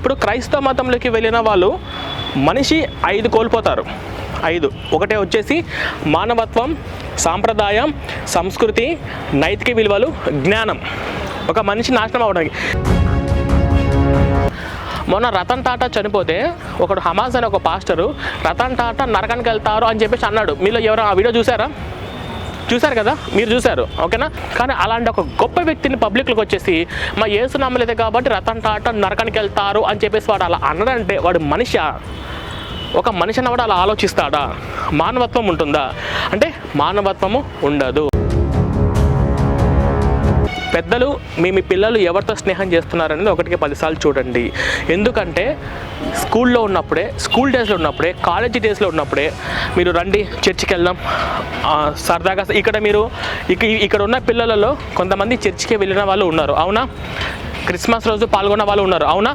ఇప్పుడు క్రైస్తవ మతంలోకి వెళ్ళిన వాళ్ళు మనిషి ఐదు కోల్పోతారు. ఐదు. ఒకటే వచ్చేసి మానవత్వం సాంప్రదాయం సంస్కృతి నైతిక విలువలు జ్ఞానం. ఒక మనిషి నాశనం అవడానికి మొన్న రతన్ టాటా చనిపోతే ఒకడు హమాజ్ అనే ఒక పాస్టరు రతన్ టాటా నరకానికి వెళ్తారు అని చెప్పేసి అన్నాడు. మీలో ఎవరు ఆ వీడియో చూసారా? చూశారు కదా? మీరు చూశారు. ఓకేనా? కానీ అలాంటి ఒక గొప్ప వ్యక్తిని పబ్లిక్లోకి వచ్చేసి మా ఏసు నమ్మలేదు కాబట్టి రతన్ టాటా నరకానికి వెళ్తారు అని చెప్పేసి వాడు అలా అన్నడంటే వాడు మనిషి ఒక మనిషి అన్నవాడు అలా ఆలోచిస్తాడా? మానవత్వం ఉంటుందా? అంటే మానవత్వము ఉండదు. పెద్దలు మీ మీ పిల్లలు ఎవరితో స్నేహం చేస్తున్నారనేది ఒకటికి పదిసార్లు చూడండి. ఎందుకంటే స్కూల్లో ఉన్నప్పుడే స్కూల్ డేస్లో ఉన్నప్పుడే కాలేజీ డేస్లో ఉన్నప్పుడే మీరు రండి చర్చికి వెళ్దాం సరదాగా ఇక్కడ మీరు ఇక ఇక్కడ ఉన్న పిల్లలలో కొంతమంది చర్చికి వెళ్ళిన వాళ్ళు ఉన్నారు. అవునా? క్రిస్మస్ రోజు పాల్గొన్న వాళ్ళు ఉన్నారు. అవునా?